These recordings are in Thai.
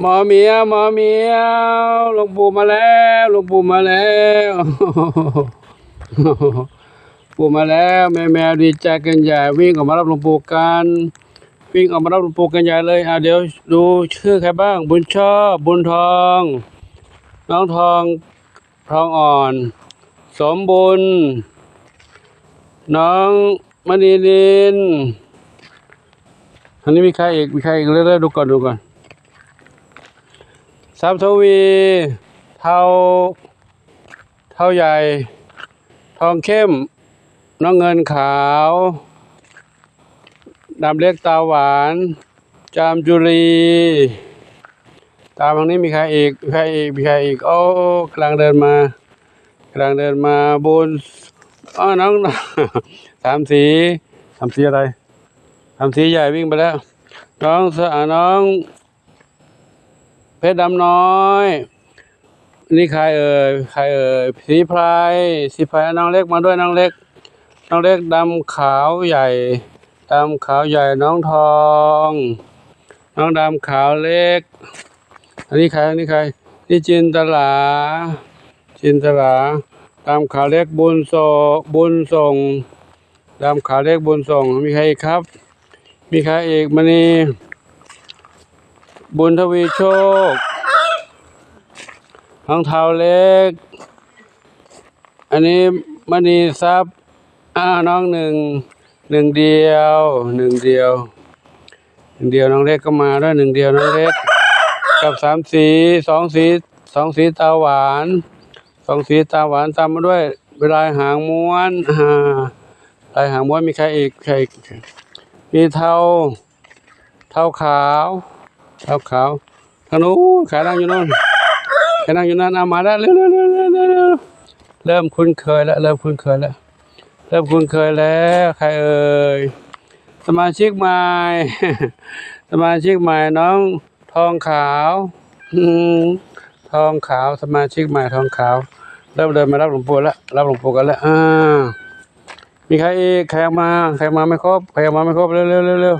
หมอเมียวหมอเมียวหลวงปู่มาแล้วหลวงปู่มาแล้วปู่มาแล้วแม่แมวดีใจกันใหญ่วิ่งออกมารับหลวงปู่กันวิ่งออกมารับหลวงปู่กันใหญ่เลยอะเดี๋ยวดูชื่อใครบ้าง บุญชอบบุญทอง น้องทองทองอ่อน สมบุญ น้องมณีนินอันนี้มีใครอีกมีใครอีกเรื่อยๆดูก่อนดูก่อน ทรัพย์ทวีเท่าเท่าใหญ่ ทองเข้ม น้องเงินขาวดำเล็กตาหวาน จามจุรี ตามทางนี้มีใครอีกมีใครอีกมีใครอีก โอ้กำลังเดินมากำลังเดินมาบนอ๋อน้องสามสีสามสีอะไรสามสีใหญ่วิ่งไปแล้ว น้องสะน้อง เพชรดำน้อย นี่ใครเอ่ยใครเอ่ยสีไพรสีไพรน้องเล็กมาด้วยน้องเล็ก น้องเล็กดำขาวใหญ่ดำขาวใหญ่น้องทอง น้องดำขาวเล็ก อันนี้ใครอันนี้ใคร นี่จินตลา จินตลาดำขาวเล็กบุญโซบุญส่งดำขาวเล็กบุญส่งมีใครอีกครับ มีใครอีกมานี่ บุญทวีโชคน้องเท้าเล็ก อันนี้มณีทรัพย์อ้าน้องหนึ่งหนึ่งเดียวหนึ่งเดียวหนึ่งเดียวน้องเล็กก็มาด้วยหนึ่งเดียวน้องเล็ก กับสามสีสองสีสองสีตาหวานสองสีตาหวานตามมาด้วยเวลายหางม้วนอ่าลายหางม้วนมีใครอีกใครอีกมีเทาเทาขาว เทาขาวทางนู้นขานั่งอยู่นู่นขานั่งอยู่นั่นเอามาแล้วเร็วเร็วเร็วเร็วเร็วเริ่มคุ้นเคยแล้วเริ่มคุ้นเคยแล้วเริ่มคุ้นเคยแล้วใครเอ่ยสมาชิกใหม่สมาชิกใหม่น้องทองขาวทองขาวสมาชิกใหม่ทองขาวเริ่มเดินมารับหลวงปู่แล้วรับหลวงปู่กันแล้วอ่ามีใครอีกใครมาใครมาไม่ครบใครมาไม่ครบเร็วเร็วเร็วเร็ว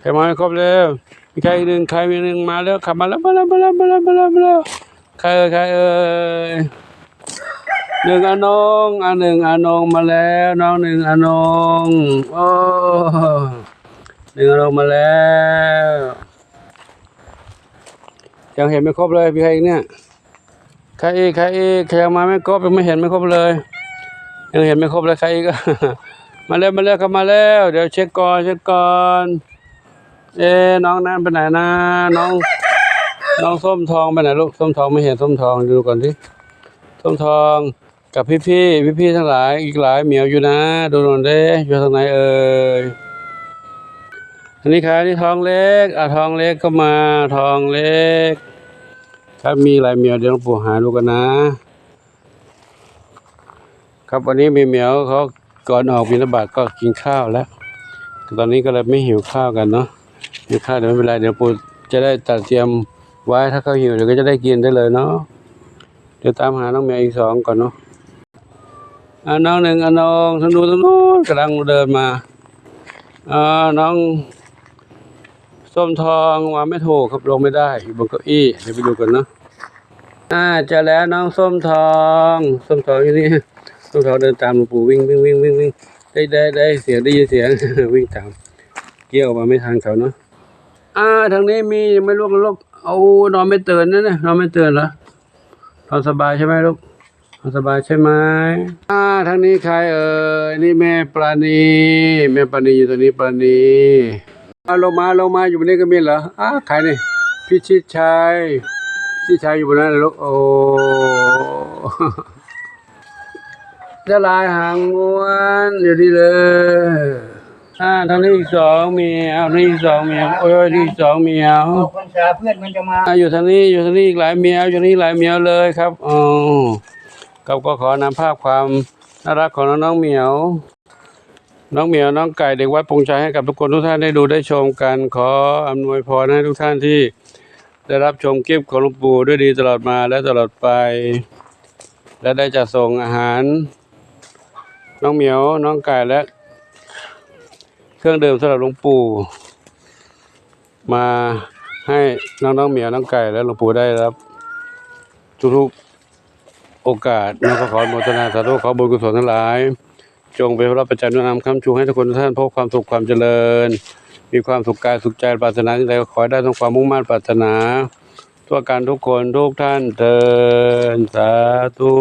ใครมาไม่ครบเร็ว มีใครหนึ่งใครมีหนึ่งมาแล้วขับมาแล้วมาแล้วมาแล้วมาแล้วมาแล้วมาแล้วใครเอ่ยใครเอ่ยหนึ่งอนงอันหนึ่งอนงมาแล้วน้องหนึ่งอนงโอ้หนึ่งอนงมาแล้วยังเห็นไม่ครบเลยพี่ใครอีกเนี่ยใครอีกใครอีกใครยังมาไม่ครบยังไม่เห็นไม่ครบเลยยังเห็นไม่ครบเลยใครอีกมาแล้วมาแล้วครับมาแล้ว เดี๋ยวเช็คก่อนเช็คก่อน เอ๊น้องนั้นไปไหนนะ น้อง น้องส้มทองไปไหนลูกส้มทองไม่เห็นส้มทองดูก่อนดิส้มทองกับพี่พี่พี่พี่ทั้งหลายอีกหลายเหมียวอยู่นะ ดูหน่อยเด้อยู่ทางไหนเอ่ยอันนี้ครับนี่ทองเล็กอะทองเล็กก็มาทองเล็กครับมีหลายเหมียวเดี๋ยวปู่หาดูกันนะ ครับวันนี้มีเหมียวเขาก่อนออกบิณฑบาตก็กินข้าวแล้ว ตอนนี้ก็เลยไม่หิวข้าวกันเนาะ หิวข้าวเดี๋ยวไม่เป็นไรเดี๋ยวปู่จะได้ตัดเตรียมไว้ถ้าเขาหิวเดี๋ยวก็จะได้กินได้เลยเนาะเดี๋ยวตามหาน้องแมวอีกสองก่อนเนาะอ่าน้องหนึ่งอะน้องทางนู้นทางนู้นกำลังเดินมาอ่าน้องส้มทองวางไม่ถูกครับลงไม่ได้อยู่บนเก้าอี้เดี๋ยวไปดูกันเนาะอ่าเจอแล้วน้องส้มทองส้มทองอยู่นี่ส้มทองเดินตามหลวงปู่วิ่งวิ่งวิ่งวิ่งวิ่งได้ได้ได้เสียงได้ยินเสียงวิ่งตามเกี่ยวมาไม่ทันเขาเนาะ อ่าทางนี้มียังไม่ลุกลุกเอานอนไม่ตื่นนะเนี่ยนอนไม่ตื่นเหรอนอนสบายใช่ไหมลูกนอนสบายใช่ไหมอ่าทางนี้ใครเอ่ยนี่แม่ปราณีแม่ปราณีอยู่ตรงนี้ปราณีมาลงมาลงมาอยู่บนนี้ก็มีเหรออ้าใครนี่พี่ชิดชัยพี่ชิดชัยอยู่บนนั้นลูกโอ้จะลายหางม้วนอยู่นี่เลย อ่าทางนี้อีกสองเมียวนี่อีกสองเมียวโอ้ยนี่อีกสองเมียวออกพรรษาเพื่อนมันจะมาอ่าอยู่ทางนี้อยู่ทางนี้อีกหลายเมียวอยู่นี่หลายเมียวเลยครับอ๋อครับก็ขอนำภาพความน่ารักของน้องๆเหมียว น้องเหมียวน้องไก่เด็กวัดปงชัยให้กับทุกคนทุกท่านได้ดูได้ชมกันขออำนวยพรให้ทุกท่านที่ ได้รับชมคลิปของหลวงปู่ด้วยดีตลอดมาและตลอดไป และได้จัดส่งอาหาร น้องเหมียวน้องไก่และ เครื่องดื่มสำหรับหลวงปู่ มาให้น้องๆเหมียวน้องไก่และหลวงปู่ได้รับทุกๆโอกาสนะก็ขอนุโมทนาสาธุขอบุญกุศลทั้งหลาย จงเป็นพระประจันทร์นำคำชูให้ทุกคนทุกท่านพบความสุขความเจริญ มีความสุขกายสุขใจปรารถนาใดก็ขอได้ทั้งความมุ่งมั่นปรารถนาทั่วกันทุกคนทุกท่านเทินสาธุ